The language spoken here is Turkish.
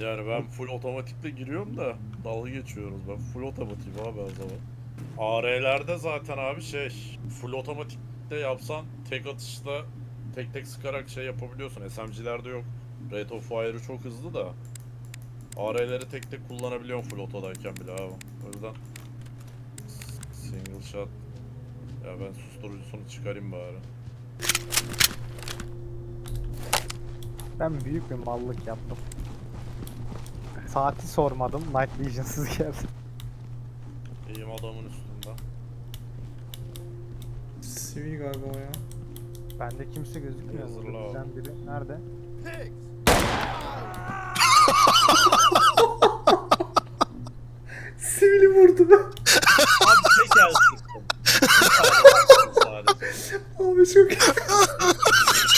Yani ben full otomatikle giriyorum da dalga geçiyoruz. Ben full otomatiğim abi o zaman. AR'lerde zaten abi şey full otomatikte yapsan tek atışla tek tek sıkarak şey yapabiliyorsun. SMG'lerde yok. Rate of fire'ı çok hızlı da. AR'leri tek tek kullanabiliyorsun full otodayken bile abi. O yüzden single shot ya ben susturucusunu çıkarayım bari. Ben büyük bir mallık yaptım. Saati sormadım. Night Vision'sız geldim. İyiyim adamın üstünde. Sivil galiba o ya. Bende kimse gözükmüyor. Hazırla Burada bizden biri. Nerede? Sivili vurdu. Abi tek el sıktım. Abi çok iyi.